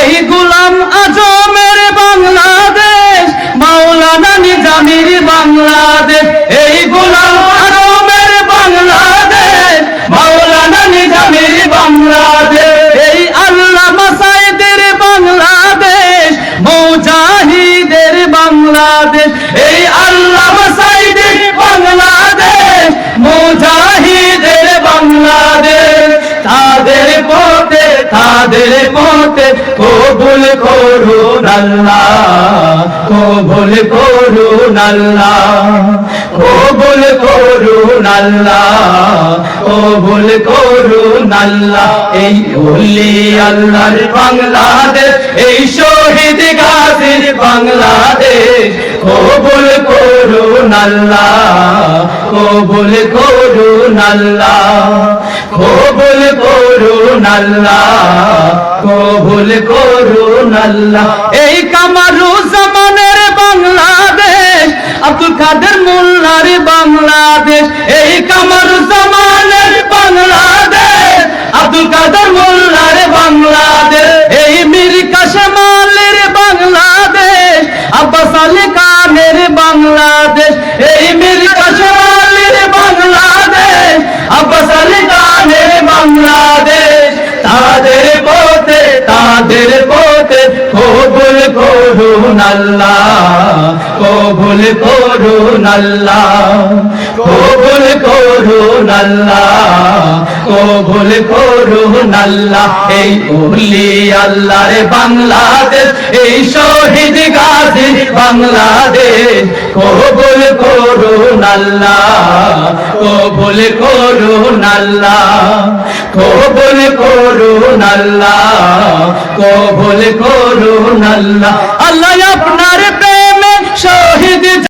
এই গুলাম আজমের বাংলাদেশ, মাওলানা নিজামির বাংলাদেশ। এই গুলাম আজমের বাংলাদেশ, মাওলানা নিজামির বাংলাদেশ। এই আল্লাহ মাসাইদের বাংলাদেশ, মুজাহিদের বাংলাদেশ। এই কবুল করুন আল্লাহ কবুল করুন আল্লাহ কবুল করুন আল্লাহ কবুল করুন আল্লাহ এই ওলি আল্লাহর বাংলাদেশ, এই শহীদ গাজীর বাংলাদেশ। কবুল করুন আল্লাহ কবুল করুন আল্লাহ কবুল করুন আল্লাহ কবুল করুন আল্লাহ। এই কামারু জামানের বাংলাদেশ, আব্দুল কাদের মোল্লার বাংলাদেশ। এই কামারু জামানের বাংলাদেশ, আব্দুল কাদের মোল্লার বাংলাদেশ। এই মীর কাশেমালের বাংলাদেশ, আব্বাস আলী খানের বাংলাদেশ। এই মীর কবুল করুন আল্লাহ, কবুল করুন আল্লাহ, কবুল করুন আল্লাহ, কবুল করুন আল্লাহ। এই উলি আল্লাহর বাংলাদেশ, এই শহীদ গাজী বাংলাদেশ, কবুল করুন আল্লাহ, কবুল করুন আল্লাহ, কবুল করুন আল্লাহ। কবুল করুন আল্লাহ। আল্লাহ আপনার